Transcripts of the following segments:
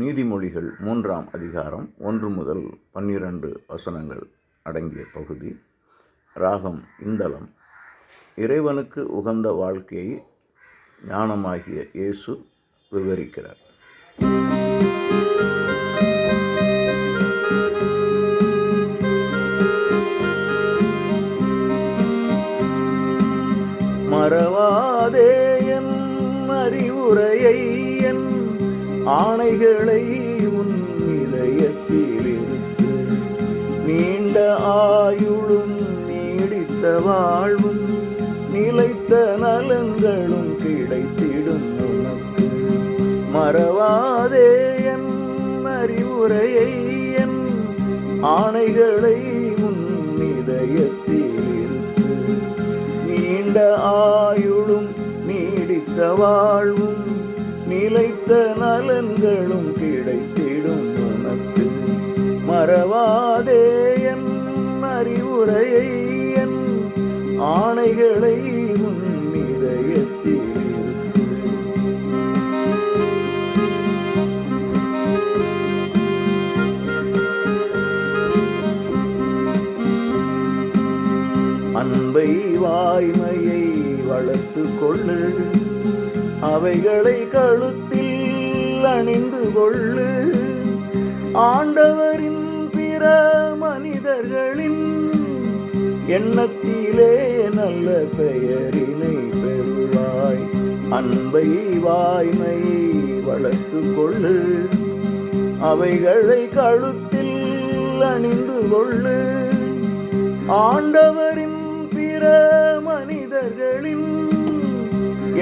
நீதிமொழிகள் மூன்றாம் அதிகாரம் ஒன்று முதல் பன்னிரண்டு வசனங்கள் அடங்கிய பகுதி. ராகம் இந்தளம். இறைவனுக்கு உகந்த வாழ்க்கையை ஞானமாகிய இயேசு விவரிக்கிறார். மறவாதே என் அறிவுரையை என் ஆணைகளை உன் இதயத்தில் இருக்கு நீண்ட ஆயுளும் நீடித்த வாழ்வும் நிலைத்த நலன்களும் கிடைத்திடும் உனக்கு. மறவாதே என் அறிவுரையை என் ஆணைகளை உன் இதயத்தில் இருக்கு நீண்ட ஆயுளும் நீடித்த வாழ்வும் நிலைத்த நலன்களும் கிடைத்திடும் உனக்கு மறவாதே என் அறிவுரையை என் ஆணைகளை உன் இதயத்தில். அன்பை வாய்மையை வளர்த்து கொள்ளு. அவைகளை கழுத்தில் அணிந்து கொள்ளு. ஆண்டவரின் பிற மனிதர்களின் எண்ணத்திலே நல்ல பெயரினை பெறுவாய். அன்பை வாய்மையை வளர்த்து கொள்ளு. அவைகளை கழுத்தில் அணிந்து கொள்ளு. ஆண்டவரின் பிற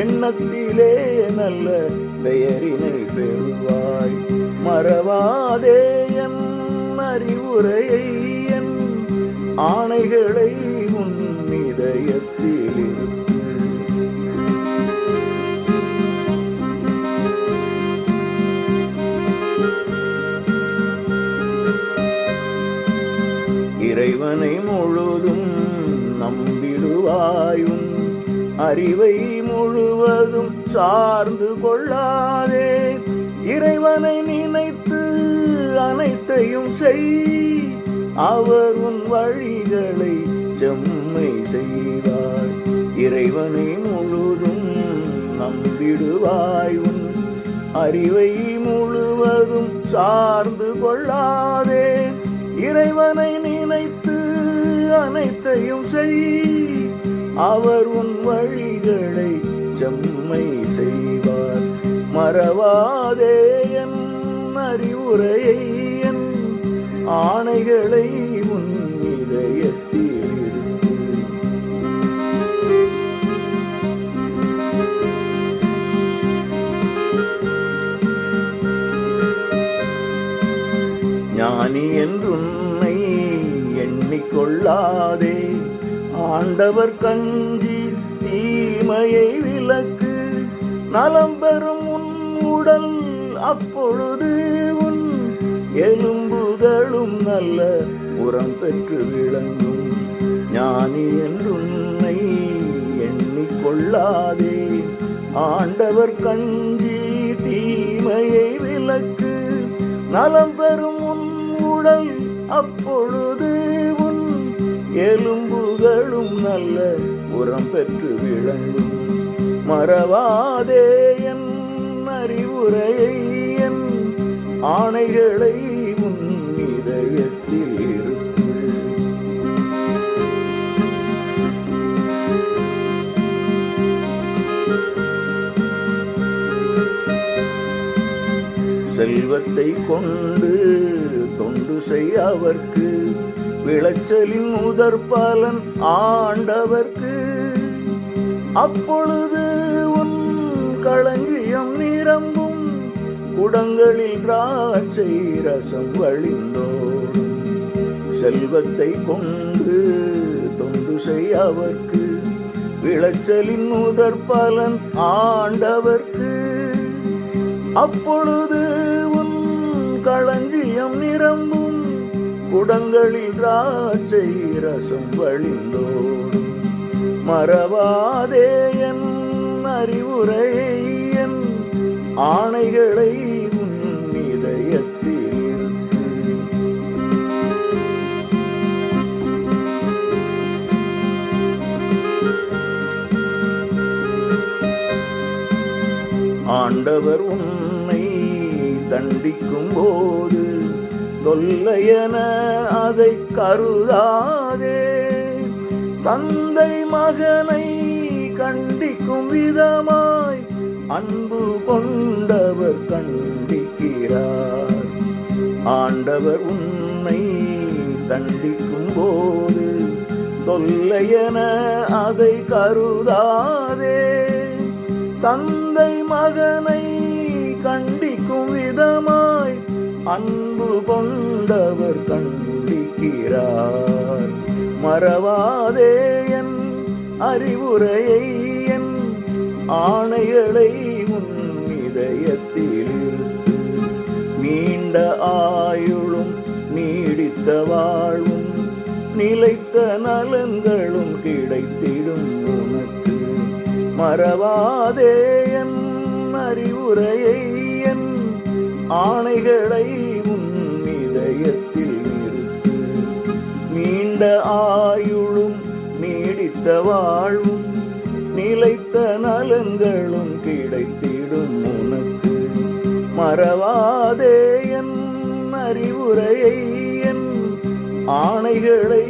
எண்ணத்திலே நல்ல பெயரினை பெறுவாய். மறவாதே என் அறிவுரையை என் ஆணைகளை உன் இதயத்தில் இருக்கு. இறைவனை முழுதும் நம்பிடுவாயும் அறிவை முழுவதும் சார்ந்து கொள்ளாதே. இறைவனை நினைத்து அனைத்தையும் செய். அவர் உன் வழிகளை செம்மை செய்வார். இறைவனை முழுதும் நம்பிடுவாய் உன் அறிவை முழுவதும் சார்ந்து கொள்ளாதே. இறைவனை நினைத்து அனைத்தையும் செய். அவர் உன் வழிகளை செம்மை செய்வார். மறவாதே என் அறிவுரையை என் ஆணைகளை உன் இதயத்தில் இருக்கு ஞானி என்றுன்னை எண்ணிக்கொள்ளாதே ஆண்டவர் கஞ்சி தீமையை விளக்கு நலம் பெறும் உன் உடல் அப்பொழுது உன் எலும்புகளும் நல்ல உரம் பெற்று விளங்கும். ஞானி என்றுன்னை எண்ணிக்கொள்ளாதே. ஆண்டவர் கஞ்சி தீமையை விளக்கு நலம் பெறும் உன் உடல் அப்பொழுது உன் எலும்பு எலும்புகளும் நல்ல உரம் பெற்று விளங்கும். மறவாதே என் அறிவுரையை என் ஆணைகளை உன் இதயத்தில் இருக்கு செல்வத்தை கொண்டு தொண்டு செய்ய அவர்க்கு. விளைச்சலின் முதற் பலன் ஆண்டவர்க்கு. அப்பொழுது உன் களஞ்சியம் நிரம்பும். குடங்களில் திராட்சை ரசம் வழிந்தோ. செல்வத்தை கொண்டு தொண்டு செய் அவர்க்கு. விளைச்சலின் முதற் பலன் ஆண்டவர்க்கு. அப்பொழுது உன் களஞ்சியம் நிரம்பும். குடங்களில் திராட்சை ரசம் வழிந்தோடும். மறவாதே என் அறிவுரை என் ஆணைகளை உன் இதயத்தில். ஆண்டவர் உன்னை தண்டிக்கும் போது தொல்லையன அதை கருதாதே. தந்தை மகனை கண்டிக்கும் விதமாய் அன்பு கொண்டவர் கண்டிக்கிறார். ஆண்டவர் உன்னை தண்டிக்கும் போது தொல்லையென அதை கருதாதே. தந்தை மகனை கண்டிக்கும் விதமாய் அன்பு கொண்டவர் கண்டிக்கிறார். மறவாதே என் அறிவுரையை என் ஆணைகளை உன் இதயத்தில் நீண்ட ஆயுளும் நீடித்த வாழ்வும் நிலைத்த நலன்களும் கிடைத்திடும் உனக்கு. மறவாதே என் அறிவுரையை என் ஆணைகளை நீண்ட ஆயுளும் நீடித்த வாழ்வும் நிலைத்த நலன்களும் கிடைத்திடும் உனக்கு. மறவாதே என் அறிவுரையை என் ஆணைகளை